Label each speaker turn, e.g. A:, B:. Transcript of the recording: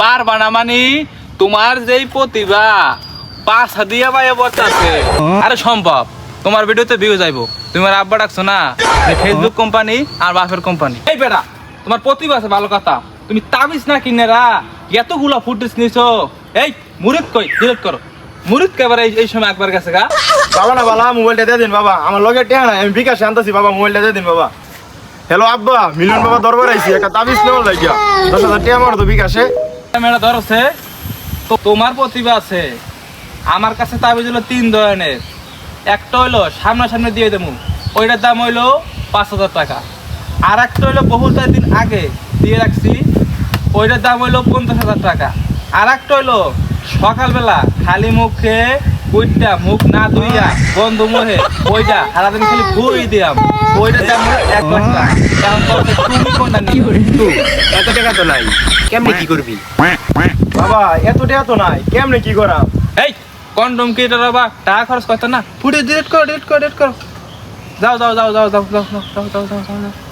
A: পারবা না মানে তোমার যেই প্রতিভা, পাঁচ হাদিয়া পাইয়া বর্তাছে আরে সম্ভব, তোমার ভিডিওতে ভিউ যাইবো। তোমার আব্বা ডাকছো না? ফেসবুক কোম্পানি আর বাপের কোম্পানি এই বেটা, তোমার প্রতিভা আছে, ভালো কথা। তুমি তাবিজ না কিনেরা? এতগুলা ফুটেজ নিছো। এই, মুরিদ কই? ডিলিট করো। মুরিদ কেবার এই সময় একবার গেছে গা?
B: বাবা না, বালা, মোবাইলটা দিয়ে দিন, বাবা। আমার লগে টেয়া নাই, আমি বিকাশ আনতেছি, বাবা, মোবাইলটা দিয়ে দিন, বাবা। হ্যালো আব্বা মিলন বাবা দরবার আইছি, একটা তাবিজ নেওয়ার লাগিয়া। দশ হাজার টেয়া মারো তো বিকাশে।
A: মেয়েটা ধরছে তো তোমার প্রতিভা আছে। আমার কাছে তাবিজ হলো তিন ধরনের। একটা হইল সামনাসামনি দিয়ে দেবো। ওইটার দাম হইল পাঁচ হাজার টাকা। আর একটা হইল বহুটা দিন আগে দিয়ে রাখছি। ওইটার দাম হইল পঞ্চাশ হাজার টাকা। আর একটা হইল সকালবেলা খালি মুখে ওইটা মুখ না ধুইয়া বন্ধ মুখে ওইটা সারাদিন খালি ভুই দিয়াম। ওইটার দাম হলো এক লাখ টাকা। কারণ তুমি কোনটা
C: এত টাকা তো নাই কেমনে কি করবি
B: বাবা এত টাকা তো নাই কেমনে কি করা
A: এই কন্ডম কি এটা বাবা টাকা খরচ করতো না ফুটে ডিলেট করো ডিলেট করো ডিলেট করো যাও যাও যাও যাও যাও যাও যাও যাও যাও যাও